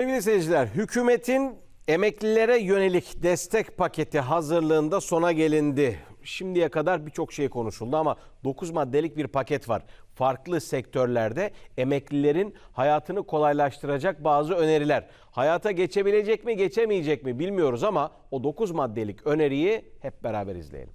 Sevgili seyirciler, hükümetin emeklilere yönelik destek paketi hazırlığında sona gelindi. Şimdiye kadar birçok şey konuşuldu ama 9 maddelik bir paket var. Farklı sektörlerde emeklilerin hayatını kolaylaştıracak bazı öneriler. Hayata geçebilecek mi, geçemeyecek mi bilmiyoruz ama o 9 maddelik öneriyi hep beraber izleyelim.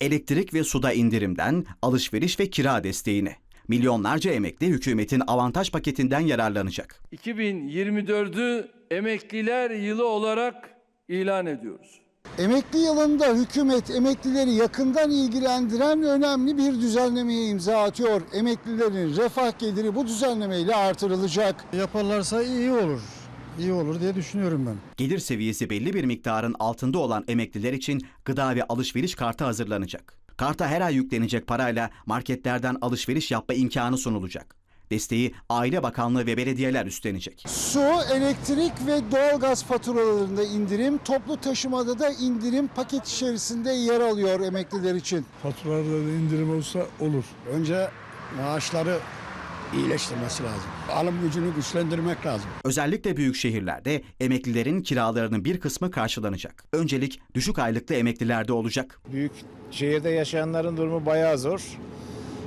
Elektrik ve suda indirimden alışveriş ve kira desteğine. Milyonlarca emekli hükümetin avantaj paketinden yararlanacak. 2024'ü emekliler yılı olarak ilan ediyoruz. Emekli yılında hükümet emeklileri yakından ilgilendiren önemli bir düzenlemeye imza atıyor. Emeklilerin refah geliri bu düzenlemeyle artırılacak. Yaparlarsa iyi olur. İyi olur diye düşünüyorum ben. Gelir seviyesi belli bir miktarın altında olan emekliler için gıda ve alışveriş kartı hazırlanacak. Karta her ay yüklenecek parayla marketlerden alışveriş yapma imkanı sunulacak. Desteği Aile Bakanlığı ve belediyeler üstlenecek. Su, elektrik ve doğalgaz faturalarında indirim, toplu taşımada da indirim paket içerisinde yer alıyor emekliler için. faturalarda da indirim olsa olur. Önce maaşları iyileştirmesi lazım. Alım gücünü güçlendirmek lazım. Özellikle büyük şehirlerde emeklilerin kiralarının bir kısmı karşılanacak. Öncelik düşük aylıklı emeklilerde olacak. Büyük şehirde yaşayanların durumu bayağı zor.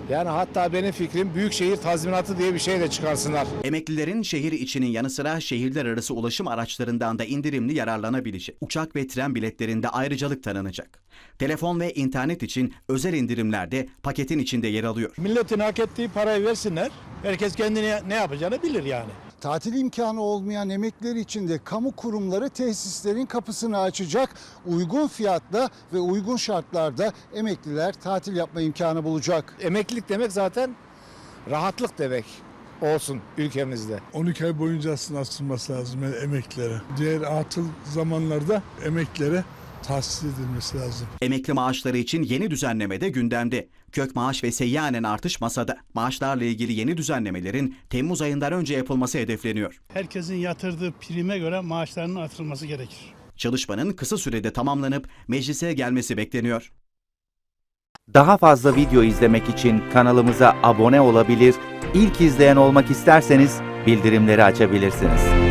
Yani hatta benim fikrim büyük şehir tazminatı diye bir şey de çıkarsınlar. Emeklilerin şehir içinin yanı sıra şehirler arası ulaşım araçlarından da indirimli yararlanabilecek. Uçak ve tren biletlerinde ayrıcalık tanınacak. Telefon ve internet için özel indirimler de paketin içinde yer alıyor. Milletin hak ettiği parayı versinler. Herkes kendine ne yapacağını bilir yani. Tatil imkanı olmayan emekliler için de kamu kurumları tesislerin kapısını açacak. Uygun fiyatla ve uygun şartlarda emekliler tatil yapma imkanı bulacak. Emeklilik demek zaten rahatlık demek olsun ülkemizde. 12 ay boyunca aslında açılması lazım emeklilere. Diğer atıl zamanlarda emeklilere tahsis edilmesi lazım. Emekli maaşları için yeni düzenleme de gündemde. Kök maaş ve seyyanen artış masada. Maaşlarla ilgili yeni düzenlemelerin Temmuz ayından önce yapılması hedefleniyor. Herkesin yatırdığı prime göre maaşlarının artırılması gerekir. Çalışmanın kısa sürede tamamlanıp meclise gelmesi bekleniyor. Daha fazla video izlemek için kanalımıza abone olabilir, ilk izleyen olmak isterseniz bildirimleri açabilirsiniz.